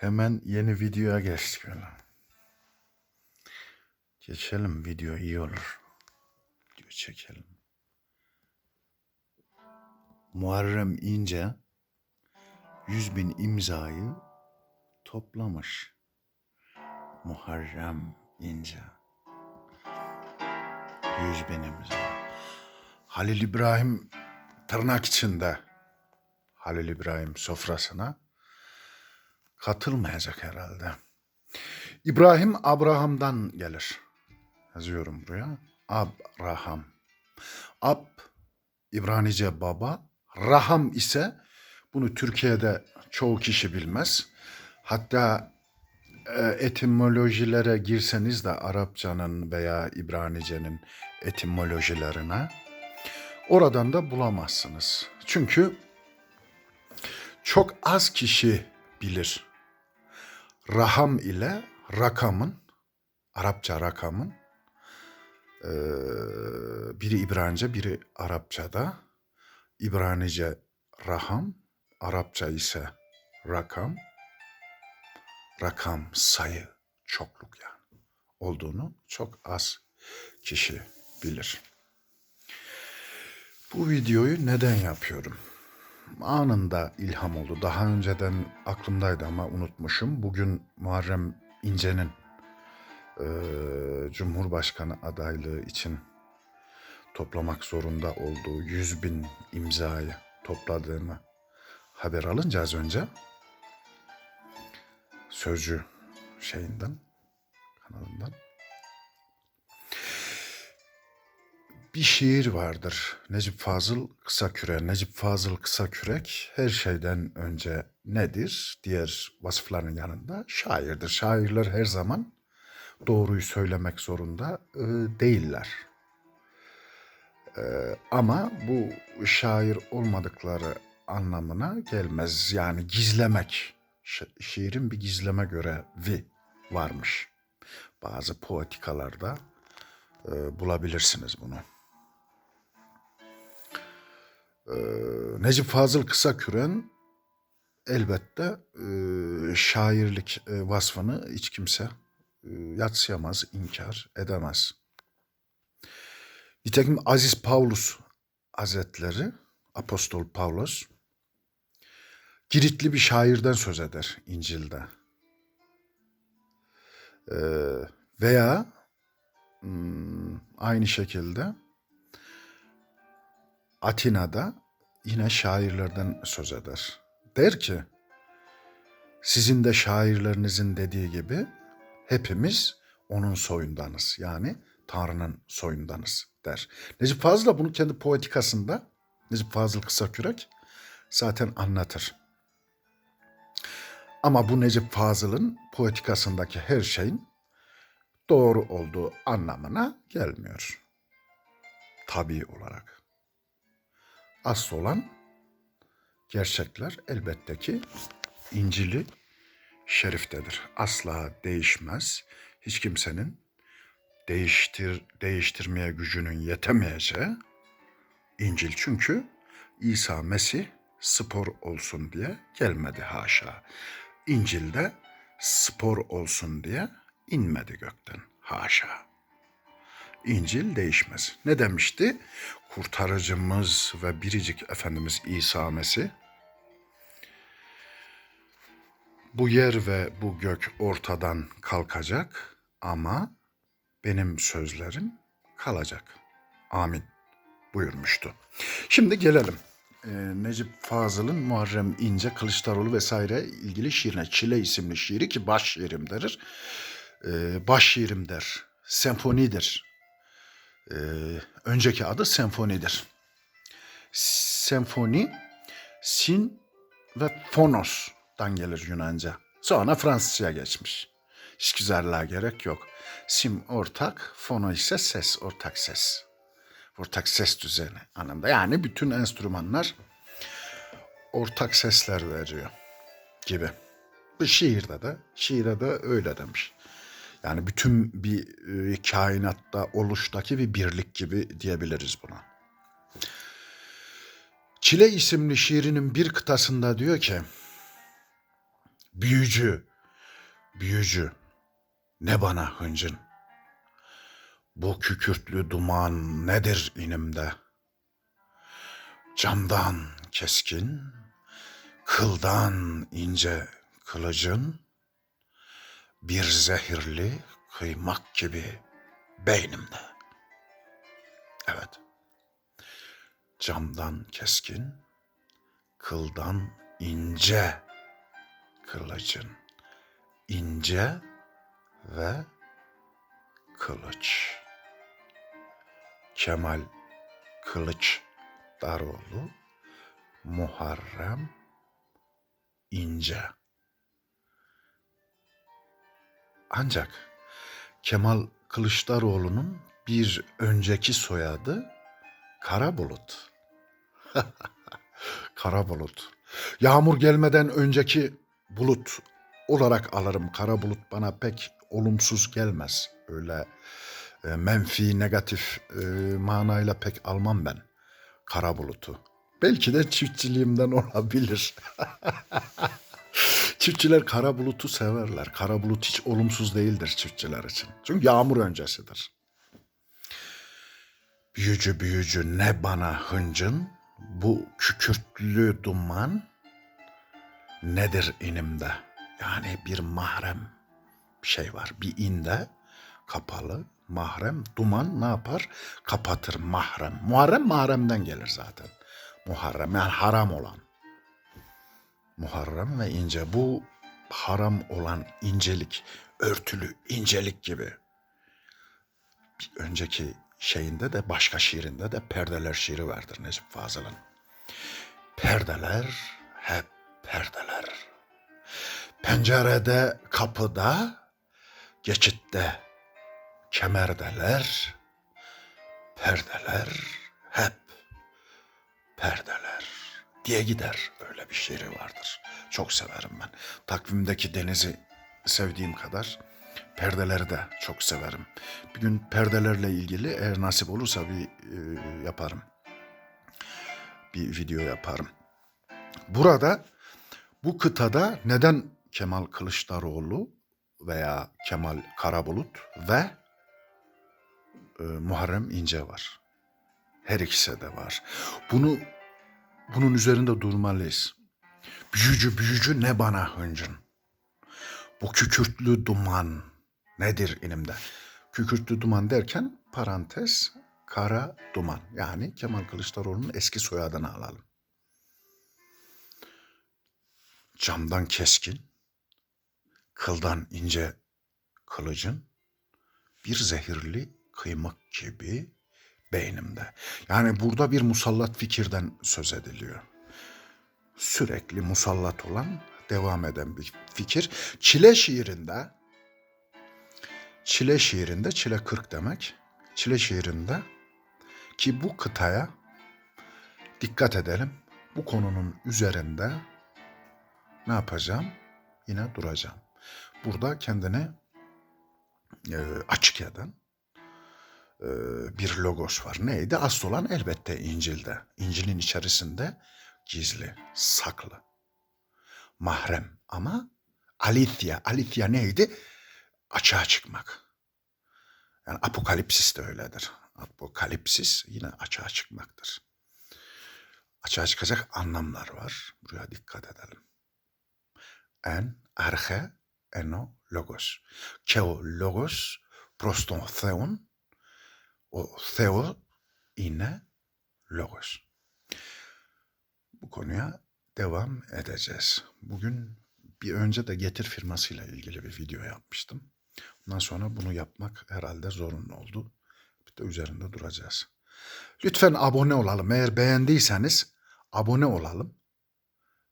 Hemen yeni videoya geçtik öyle. Geçelim video iyi olur. Video çekelim. Muharrem İnce 100 bin imzayı toplamış. Muharrem İnce. 100 bin imza. Halil İbrahim tırnak içinde Halil İbrahim sofrasına katılmayacak herhalde. İbrahim Abraham'dan gelir. Yazıyorum buraya. Abraham. Ab İbranice baba. Raham ise bunu Türkiye'de çoğu kişi bilmez. Hatta e, etimolojilere girseniz de Arapçanın veya İbranice'nin etimolojilerine oradan da bulamazsınız. Çünkü çok az kişi bilir. Raham ile rakamın, Arapça rakamın, biri İbranice, biri Arapçada. İbranice raham, Arapça ise rakam. Rakam, sayı, çokluk yani olduğunu çok az kişi bilir. Bu videoyu neden yapıyorum? Anında ilham oldu. Daha önceden aklımdaydı ama unutmuşum. Bugün Muharrem İnce'nin eee, Cumhurbaşkanı adaylığı için toplamak zorunda olduğu 100 bin imzayı topladığını haber alınca az önce Sözcü şeyinden, kanalından bir şiir vardır. Necip Fazıl Kısakürek. Necip Fazıl Kısakürek her şeyden önce nedir? Diğer vasıfların yanında şairdir. Şairler her zaman doğruyu söylemek zorunda e, değiller. E, ama bu şair olmadıkları anlamına gelmez. Yani gizlemek. Şi- şiirin bir gizleme görevi varmış. Bazı poetikalarda e, bulabilirsiniz bunu. Ee, Necip Fazıl Kısaküren elbette e, şairlik e, vasfını hiç kimse e, yatsıyamaz, inkar edemez. Nitekim Aziz Paulus Hazretleri, Apostol Paulus, Giritli bir şairden söz eder İncil'de. Ee, veya hmm, aynı şekilde Atina'da yine şairlerden söz eder. Der ki, sizin de şairlerinizin dediği gibi hepimiz onun soyundanız. Yani Tanrı'nın soyundanız der. Necip Fazıl bunu kendi poetikasında, Necip Fazıl Kısakürek zaten anlatır. Ama bu Necip Fazıl'ın poetikasındaki her şeyin doğru olduğu anlamına gelmiyor. Tabii olarak. Asıl olan gerçekler elbette ki İncil'i şeriftedir. Asla değişmez. Hiç kimsenin değiştir değiştirmeye gücünün yetemeyeceği İncil çünkü İsa Mesih spor olsun diye gelmedi haşa. İncil'de spor olsun diye inmedi gökten haşa. İncil değişmez. Ne demişti? Kurtarıcımız ve biricik Efendimiz İsa Mesih. Bu yer ve bu gök ortadan kalkacak ama benim sözlerim kalacak. Amin buyurmuştu. Şimdi gelelim. Ee, Necip Fazıl'ın Muharrem İnce, Kılıçdaroğlu vesaire ilgili şiirine. Çile isimli şiiri ki baş şiirim der. Ee, baş şiirim der. Senfonidir. Ee, önceki adı senfonidir. Senfoni, sin ve phonos'tan gelir Yunanca. Sonra Fransızca geçmiş. Hiç güzelliğe gerek yok. Sim ortak, fono ise ses, ortak ses. Ortak ses düzeni anlamda. Yani bütün enstrümanlar ortak sesler veriyor gibi. Bu şiirde de, şiire de öyle demiş. Yani bütün bir e, kainatta oluştaki bir birlik gibi diyebiliriz buna. Çile isimli şiirinin bir kıtasında diyor ki, büyücü, Büyücü, ne bana hıncın? Bu kükürtlü duman nedir inimde? Camdan keskin, kıldan ince kılıcın, bir zehirli kıymak gibi beynimde. Evet, camdan keskin, kıldan ince kılıcın, ince ve kılıç. Kemal Kılıç Daroğlu, Muharrem İnce. Ancak Kemal Kılıçdaroğlu'nun bir önceki soyadı Karabulut. Karabulut. Yağmur gelmeden önceki bulut olarak alırım. Kara bulut bana pek olumsuz gelmez. Öyle e, menfi, negatif e, manayla pek almam ben kara bulutu. Belki de çiftçiliğimden olabilir. Çiftçiler kara bulutu severler. Kara bulut hiç olumsuz değildir çiftçiler için. Çünkü yağmur öncesidir. Büyücü büyücü ne bana hıncın, bu kükürtlü duman nedir inimde? Yani bir mahrem şey var. Bir inde kapalı mahrem duman ne yapar? Kapatır mahrem. Muharrem mahremden gelir zaten. Muharrem yani haram olan. Muharrem ve ince. Bu haram olan incelik, örtülü incelik gibi. Bir önceki şeyinde de başka şiirinde de perdeler şiiri vardır Necip Fazıl'ın. Perdeler hep perdeler. Pencerede, kapıda, geçitte, kemerdeler, perdeler hep perdeler diye gider. Öyle bir şiiri vardır. Çok severim ben. Takvimdeki denizi sevdiğim kadar perdeleri de çok severim. Bir gün perdelerle ilgili eğer nasip olursa bir e, yaparım. Bir video yaparım. Burada bu kıtada neden Kemal Kılıçdaroğlu veya Kemal Karabulut ve e, Muharrem İnce var. Her ikisi de var. Bunu bunun üzerinde durmalıyız. Büyücü büyücü ne bana hıncın? Bu kükürtlü duman nedir inimde? Kükürtlü duman derken parantez kara duman. Yani Kemal Kılıçdaroğlu'nun eski soyadını alalım. Camdan keskin, kıldan ince kılıcın bir zehirli kıymak gibi beynimde. Yani burada bir musallat fikirden söz ediliyor. Sürekli musallat olan, devam eden bir fikir. Çile şiirinde, Çile şiirinde, Çile 40 demek. Çile şiirinde ki bu kıtaya dikkat edelim. Bu konunun üzerinde ne yapacağım? Yine duracağım. Burada kendini e, açık eden e, bir logos var. Neydi? Asıl olan elbette İncil'de. İncil'in içerisinde gizli, saklı, mahrem ama alithya. Alithya neydi? Açığa çıkmak. Yani apokalipsis de öyledir. Apokalipsis yine açığa çıkmaktır. Açığa çıkacak anlamlar var. Buraya dikkat edelim. En, arche, eno, logos. Keo, logos, proston, theon, ο Θεό είναι λόγος. Bu konuya devam edeceğiz. Bugün bir önce de Getir firmasıyla ilgili bir video yapmıştım. Ondan sonra bunu yapmak herhalde zorunlu oldu. Bir de üzerinde duracağız. Lütfen abone olalım. Eğer beğendiyseniz abone olalım.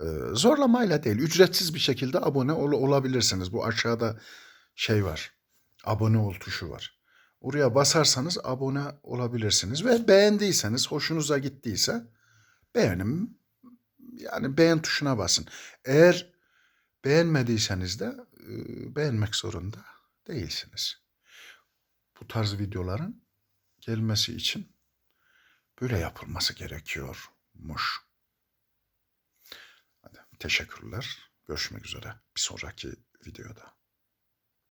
Ee, zorlamayla değil, ücretsiz bir şekilde abone ol- olabilirsiniz. Bu aşağıda şey var, abone ol tuşu var. Oraya basarsanız abone olabilirsiniz ve beğendiyseniz, hoşunuza gittiyse beğenim, yani beğen tuşuna basın. Eğer beğenmediyseniz de e, beğenmek zorunda değilsiniz. Bu tarz videoların gelmesi için böyle yapılması gerekiyormuş. Hadi, teşekkürler. Görüşmek üzere bir sonraki videoda.